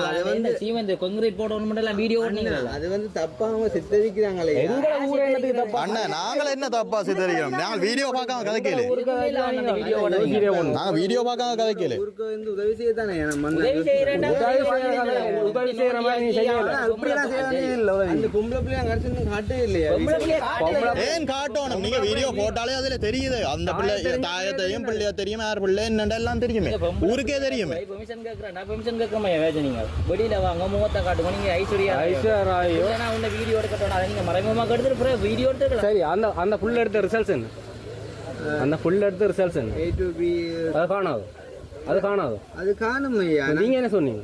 அது வந்து cement concrete போடணும் எல்லாம் வீடியோ அது வந்து தப்பா அவங்க சித்தரிக்கிறாங்களே. எங்க ஊர் என்னத்துக்கு தப்பா? அண்ணன் நாங்கள் என்ன தப்பா சித்தரிக்கிறோம்? நாங்கள் வீடியோ பார்க்காம கதைக்கல வீடியோ நாங்கள் வீடியோ பார்க்காம கதைக்கல ஊருக்கு வந்து உதவி செய்யத்தானே நம்ம அந்த- உதவி செய்யறேன்டா உதவி செய்யற- உதவி செய்யற மாதிரி நீ செய்யல ஆனா இப்படிலாம் செய்யவே இல்லை உதவி. அந்த பொம்பளை பிள்ளைங்க கடிச்சு காட்டவே இல்லையா? பொம்பளை பிள்ளைய காட்டல. ஏன் காட்டணும்? நீங்க வீடியோ போட்டாலே அதுல தெரியுது. அந்த பிள்ளை தாயை தெரியும் பிள்ளைய தெரியும் யார் பிள்ளை என்னண்டா எல்லாம் தெரியுமே ஊருக்கே தெரியுமே. பெர்மிஷன் கேக்குறேன். நான் பெர்மிஷன் கேட்கறேன் வேஜ நீங்க வெளியில வாங்க முகத்தை காட்டுங்க. நீங்க ஐஸ்வர்யா ஐஸ்வர்யா இல்ல, நான் உன்னை வீடியோ எடுக்கட்டும் அதை நீங்க மறைமுகமா எடுத்துட்டு அப்புறம் வீடியோ எடுத்துக்கலாம். சரி அந்த அந்த புல் எடுத்த ரிசல்ட்ஸ் என்ன? அந்த புல் எடுத்த ரிசல்ட்ஸ் என்ன? A to B, அது காணாது. அது காணாது. அது காணும் ஐயா. நீங்க என்ன சொன்னீங்க?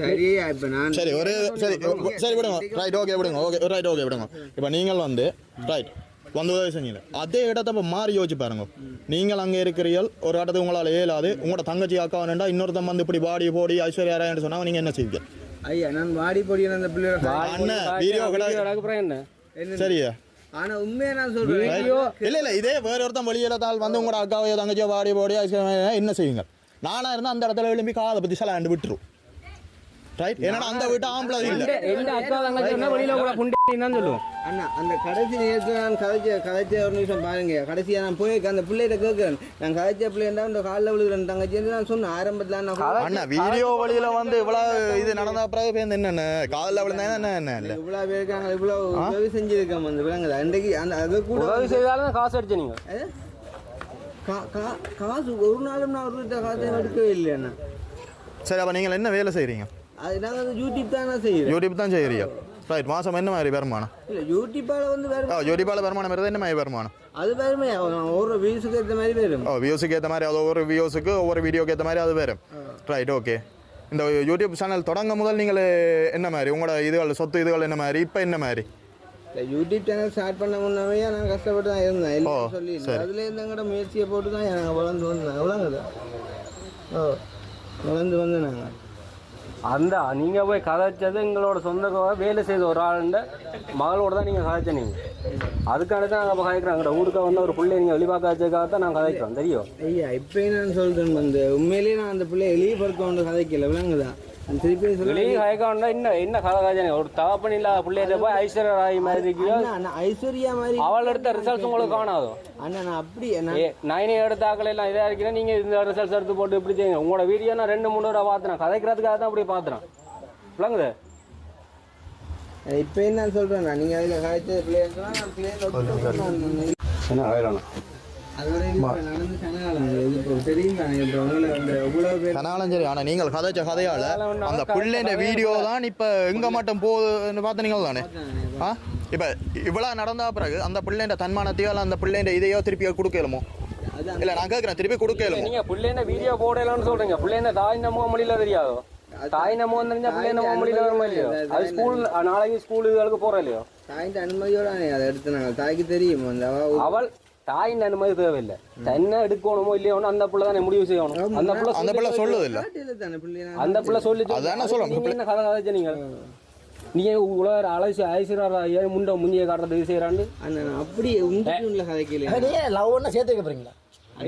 சரியா இப்ப நான் சரி ஒரு சரி சரி விடுங்க. ரைட் ஓகே விடுங்க. ஓகே ரைட் ஓகே விடுங்க. இப்போ நீங்கள் வந்து ரைட் வந்து உதவி செஞ்சீங்க அதே இடத்த இப்போ மாறி யோசிச்சு பாருங்க. நீங்கள் அங்கே இருக்கிறீர்கள் ஒரு இடத்துக்கு உங்களால் இயலாது உங்களோட தங்கச்சி அக்கா வேணுண்டா இன்னொருத்தன் வந்து இப்படி பாடி போடி ஐஸ்வர்யா ராயன்னு சொன்னா நீங்க என்ன செய்வீங்க? ஐயா நான் வாடி பொடியான அந்த பிள்ளையோட என்ன? சரியா? ஆனா உண்மையா நான் சொல்றேன்? இல்ல இல்ல இதே வேற ஒருத்தன் வெளியில தாள் வந்து உங்களோட அக்காவையோ தங்கச்சியோ பாடி போடி ஐஸ்வர்யா என்ன செய்வீங்க? நானா இருந்தா அந்த இடத்துல எழும்பி காதை பத்தி சலாண்டு விட்டுரும். ரைட் ஏன்னா அந்த வீட்டு ஆம்பளை இல்ல. எந்த அக்கா தங்கச்சி சொன்னா வெளியில கூட புண்டின்னு தான் சொல்லுவோம். அண்ணா அந்த கடைசி நேரத்தில் நான் கதைச்ச கதைச்ச ஒரு நிமிஷம் பாருங்க. கடைசியா நான் போய் அந்த பிள்ளைகிட்ட கேட்கிறேன் நான் கதைச்ச பிள்ளைண்டா இந்த காலில் விழுகிறேன். தங்கச்சி நான் சொன்னேன். ஆரம்பத்தில் நான் அண்ணா வீடியோ வழியில வந்து இவ்வளவு இது நடந்த பிறகு பேருந்து என்னென்ன காதல விழுந்தா என்ன என்ன இல்ல. இவ்வளோ பேருக்கு நாங்கள் இவ்வளோ உதவி செஞ்சிருக்கோம் அந்த விலங்குது அன்றைக்கு அந்த அது கூட உதவி செய்தாலும் காசு அடிச்ச நீங்க. அது? கா- கா- காசு ஒரு நாளும் நான் ஒரு காசை எடுக்கவே இல்லை அண்ணா. சரி அப்ப நீங்கள் என்ன வேலை நாங்கள் வந்து யூடியூப் தானே செய்கிறோம் யூடியூப் தான் செய்யறீங்க ரைட் மாசம் என்ன மாதிரி வருமானம்? இல்லை யூடியூப்பால் வந்து வேறு ஓ யூடியூப்பால வருமானம் வருது என்ன மாதிரி வருமானம்? அது வேறுமே ஒரு வியூஸுக்கு ஏற்ற மாதிரி வரும். ஓ வியூஸுக்கு ஏற்ற மாதிரி அது ஒவ்வொரு வியூஸுக்கு ஒவ்வொரு வீடியோக்கு ஏற்ற மாதிரி அது வேறு ரைட் ஓகே இந்த யூடியூப் சேனல் தொடங்க முதல் நீங்கள் என்ன மாதிரி? உங்களோட இதுகள் சொத்து இதுகள் என்ன மாதிரி? இப்போ என்ன மாதிரி? யூடியூப் சேனல் ஸ்டார்ட் பண்ண முன்னவே நான் கஷ்டப்பட்டு தான் இருந்தேன். எல்லாம் சொல்லி சரி. அதுலேருந்து எங்கட முயற்சியை போட்டு தான் நாங்கள் வளர்ந்து வந்தோம் எவ்வளோங்குது ஓ வளர்ந்து வந்து நாங்கள் அந்த நீங்கள் போய் கதைச்சது எங்களோட சொந்த வேலை செய்த ஒரு ஆளுண்ட மகளோட தான் நீங்கள் கதைச்ச நீங்கள் அதுக்காக தான் நாங்கள் கதைக்கிறோம் ஊருக்கு வந்த ஒரு பிள்ளை நீங்கள் வெளிப்பாக்க வச்சதுக்காக தான் நான் கதைக்கிறோம் தெரியும் ஐயா இப்போ நான் சொல்கிறேன் வந்து உண்மையிலேயே நான் அந்த பிள்ளையை வெளியே பொறுக்க கொண்டு கதைக்கல தான் என்ன என்ன காய்ச்சல் ஒரு தகப்பன் இல்லாத பிள்ளைகிட்ட போய் ஐஸ்வர்யா ராய் மாதிரி ஐஸ்வர்யா மாதிரி அவள் எடுத்த ரிசல்ட்ஸ் உங்களுக்கு காணாதோ? அண்ணா நான் அப்படி நான் ஏ நைனே எடுத்த ஆக்கள் எல்லாம் இதாக இருக்கிறேன் நீங்க இந்த ரிசல்ட்ஸ் எடுத்து போட்டு இப்படி செய்யுங்க. உங்களோட வீடியோ நான் ரெண்டு மூணு தடவை பார்த்தேன் கதைக்கிறதுக்காக தான் அப்படி பார்த்தேன் விளங்குது? இப்போ என்ன சொல்கிறேன் நான்? நீங்கள் அதில் கனாலும் சரி ஆனால் நீங்கள் கதைச்ச கதையால் அந்த பிள்ளைன்ற வீடியோ தான் இப்போ எங்கே மட்டும் போகுதுன்னு பார்த்து நீங்கள் தானே ஆ? இப்போ இவ்வளோ நடந்தா பிறகு அந்த பிள்ளைன்ற தன்மானத்தையோ இல்லை அந்த பிள்ளைன்ற இதையோ திருப்பி கொடுக்கலுமோ? இல்லை நான் கேட்குறேன் திருப்பி கொடுக்கலுமோ? நீங்க பிள்ளைன வீடியோ போடலாம்னு சொல்றீங்க. பிள்ளைன தாய் நம்ம மொழியில தெரியாதோ? தாய் நம்ம தெரிஞ்சா பிள்ளை நம்ம மொழியில வருமா இல்லையோ? அது ஸ்கூல் நாளைக்கு ஸ்கூல் இதுகளுக்கு போறோம் இல்லையோ? தாய்ந்த அனுமதியோட அதை எடுத்து நாங்கள் தாய்க்கு தெரியும். அந்த அவள் தாயின் அனுமதி தேவையில்லை. தன்னை எடுக்கணுமோ இல்லையோ அந்த பிள்ளை தானே முடிவு செய்யணும். அந்த பிள்ளை அந்த பிள்ளை சொல்லுது இல்லை. காட்டில தானே பிள்ளை நான் அந்த பிள்ளை சொல்லி என்ன கதை கதைச்ச நீங்க நீங்க உலக அலைசி ஐஸ்வர்யா ஏன் முண்டை முஞ்சிய காட்டுறது இது லவ் ஒன்று சேர்த்து வைக்க போறீங்களா?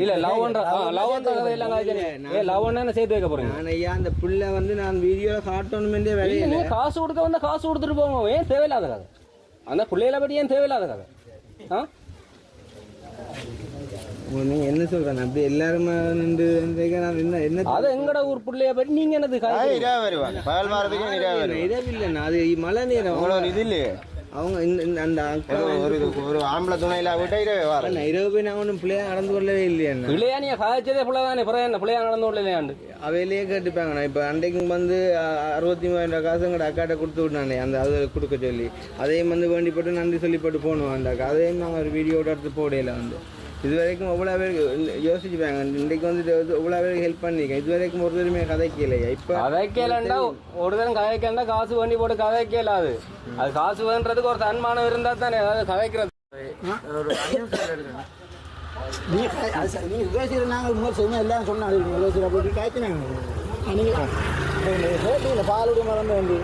இல்ல லவ்ன்ற லவ்ன்ற கதை எல்லாம் கதைச்ச ஏ லவ்னா சேர்த்து வைக்க போறீங்க? நான் ஐயா அந்த பிள்ளை வந்து நான் இல்ல, வேலையில நீங்க காசு கொடுக்க வந்தா காசு கொடுத்துட்டு போங்க. ஏன் தேவையில்லாத கதை? அந்த பிள்ளைகளை பற்றி ஏன் தேவையில்லாத கதை? ஆ? உங்க நீங்க என்ன சொல்றேன் அப்படி எல்லாருமே நின்று நான் என்ன என்ன அது எங்கட ஊர் பிள்ளைய பற்றி நீங்க என்னது பகல் மாறதுக்கு அது மழை நேரம். இது இல்லையே? அவங்க இந்த- இந்த- அந்த ஒரு ஒரு ஆம்பளை துணையில விட்டா இரவே வர இரவு போய் நான் ஒன்றும் பிள்ளையா நடந்து கொள்ளவே இல்லையா பிள்ளையா நீங்க கதைச்சதே பிள்ளை தானே பிறகு என்ன பிள்ளையா நடந்து விடலையாண்டு அவையிலேயே கேட்டுப்பாங்கண்ணா இப்போ அன்றைக்கு வந்து அறுபத்தி மூவாயிரம் ரூபாய் காசு எங்கட அக்காட்ட கொடுத்து விட்டானே அந்த அது கொடுக்க சொல்லி. அதையும் வந்து வேண்டிப்பட்டு நன்றி சொல்லிப்பட்டு போகணும் அந்த அக்கா அதையும் நாங்கள் ஒரு வீடியோட எடுத்து போடையில வந்து. இது வரைக்கும் எவ்வளோ இந்த- யோசிச்சுப்பாங்க இன்றைக்கு வந்து எவ்வளோ பேருக்கு ஹெல்ப் பண்ணிருக்கேன் இது வரைக்கும் ஒரு தருமே கதைக்கலையா இப்போ கதைக்கலண்டா ஒரு தினம் கதைக்கலண்டா காசு வண்டி போட்டு கதைக்கலாது அது காசு வேண்டதுக்கு ஒரு தன்மானம் இருந்தா தானே அதாவது கதைக்கிறது நீங்கள் உதவி நாங்கள் முதல் செய்யணும் எல்லாம் சொன்னாங்க காய்ச்சினாங்க நீங்கள் பாலுடைய மறந்து வந்து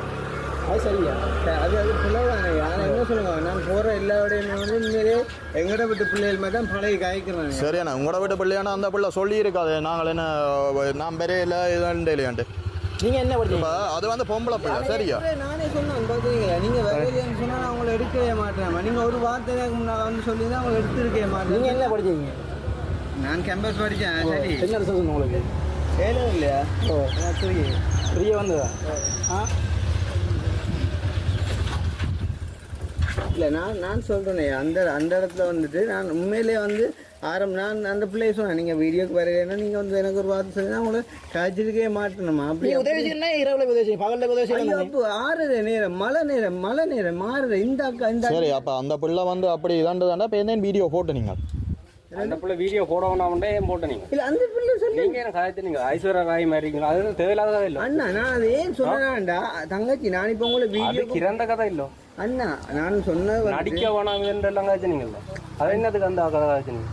அது சரியா? அது அது பிள்ளைதானே ஆனால் என்ன சொல்லுங்க நான் போகிற எல்லா விடையுமே வந்து உண்மையிலே எங்கட விட்டு பிள்ளைகள் மாதிரி தான் பழைய காய்க்கிறாங்க. சரியாண்ணா உங்களோட வீட்டு பிள்ளையானா அந்த பிள்ளை சொல்லி இருக்காது நாங்கள் என்ன நான் பெரிய இல்லை இதுதான் இல்லையாண்டு நீங்கள் என்ன படிச்சீங்க அது வந்து பொம்பளை பிள்ளை சரியா? நானே சொன்னேன் பார்த்தீங்களா நீங்கள் வரலைன்னு சொன்னால் நான் உங்களை எடுக்கவே மாட்டேன். நீங்கள் ஒரு வார்த்தை எனக்கு முன்னால் வந்து சொல்லி தான் உங்களை எடுத்துருக்கவே மாட்டேன். நீங்கள் என்ன படிச்சீங்க நான் கேம்பஸ் படித்தேன் சரி என்ன ரிசல்ட் உங்களுக்கு? ஏழும் இல்லையா? ஓ. சரி ஃப்ரீயாக வந்ததா? ஆ? இல்லை நான் நான் சொல்கிறேனே அந்த அந்த இடத்துல வந்துட்டு நான் உண்மையிலேயே வந்து ஆரம் நான் அந்த பிள்ளைய சொன்னேன் நீங்கள் வீடியோக்கு வரலைன்னா நீங்கள் வந்து எனக்கு ஒரு வார்த்தை சொல்லி உங்களை காய்ச்சிருக்கவே மாட்டேனுமா அப்படி நீ உதவி செய்யணும் இரவுல உதவி செய்யும் பகலில் உதவி செய்யணும் அப்போ ஆறுற நேரம் மழை நேரம் மழை நேரம் மாறுற இந்த அக்கா இந்த சரி அப்போ அந்த பிள்ளை வந்து அப்படி இதாண்டு தாண்டா இப்போ என்ன வீடியோ போட்டு நீங்கள் அந்த பிள்ளை வீடியோ போட வேணாமட்டே ஏன் போட்ட நீங்க இல்லை அந்த பிள்ளை சொல்லி. நீங்க என்ன சாதிச்சு நீங்க ஐஸ்வர்யா ராய் மாதிரி அது தேவையில்லாத கதை இல்லை? அண்ணா நான் அதை ஏன் சொன்னேன்டா தங்கச்சி நான் இப்போ உங்களை வீடியோ கிறந்த கதை இல்லை. அண்ணா நான் சொன்ன நடிக்க வேணாம் எல்லாம் காய்ச்சி நீங்க அது என்னதுக்கு அந்த கதை நீங்க